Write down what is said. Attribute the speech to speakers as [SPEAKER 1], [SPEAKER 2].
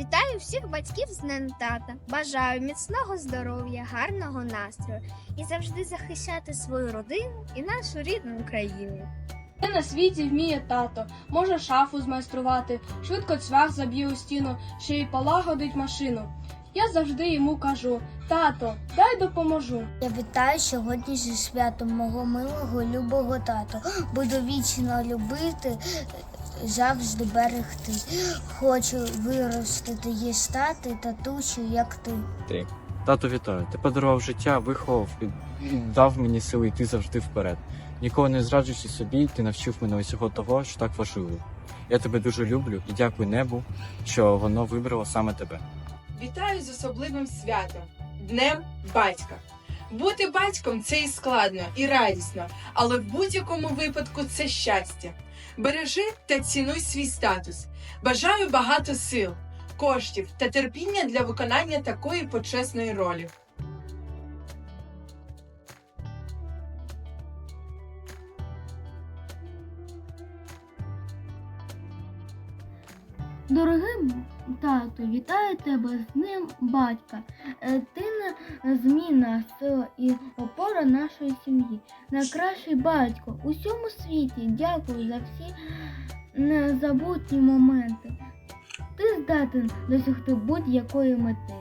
[SPEAKER 1] Вітаю всіх батьків з Днем тата. Бажаю міцного здоров'я, гарного настрою і завжди захищати свою родину і нашу рідну Україну.
[SPEAKER 2] Все на світі вміє тато, може шафу змайструвати, швидко цвях заб'є у стіну, ще й полагодить машину. Я завжди йому кажу: тато, дай допоможу.
[SPEAKER 3] Я вітаю сьогодні зі святом мого милого любого тату. Буду вічно любити, завжди берегти. Хочу виростити і стати татусю, як ти.
[SPEAKER 4] ти. Тато, вітаю. Ти подарував життя, виховав і і дав мені сили йти завжди вперед. Ніколи не зраджуючи собі, ти навчив мене усього того, що так важливо. Я тебе дуже люблю і дякую небу, що воно вибрало саме тебе.
[SPEAKER 5] Вітаю з особливим святом Днем батька. Бути батьком це і складно, і радісно, але в будь-якому випадку це щастя. Бережи та цінуй свій статус. Бажаю багато сил, коштів та терпіння для виконання такої почесної ролі.
[SPEAKER 6] Дорогий тату, вітаю тебе з ним батька. Е, Ти зміна сила і опора нашої сім'ї. Найкращий батько у всьому світі. Дякую за всі незабутні моменти. Ти здатен досягти будь-якої мети.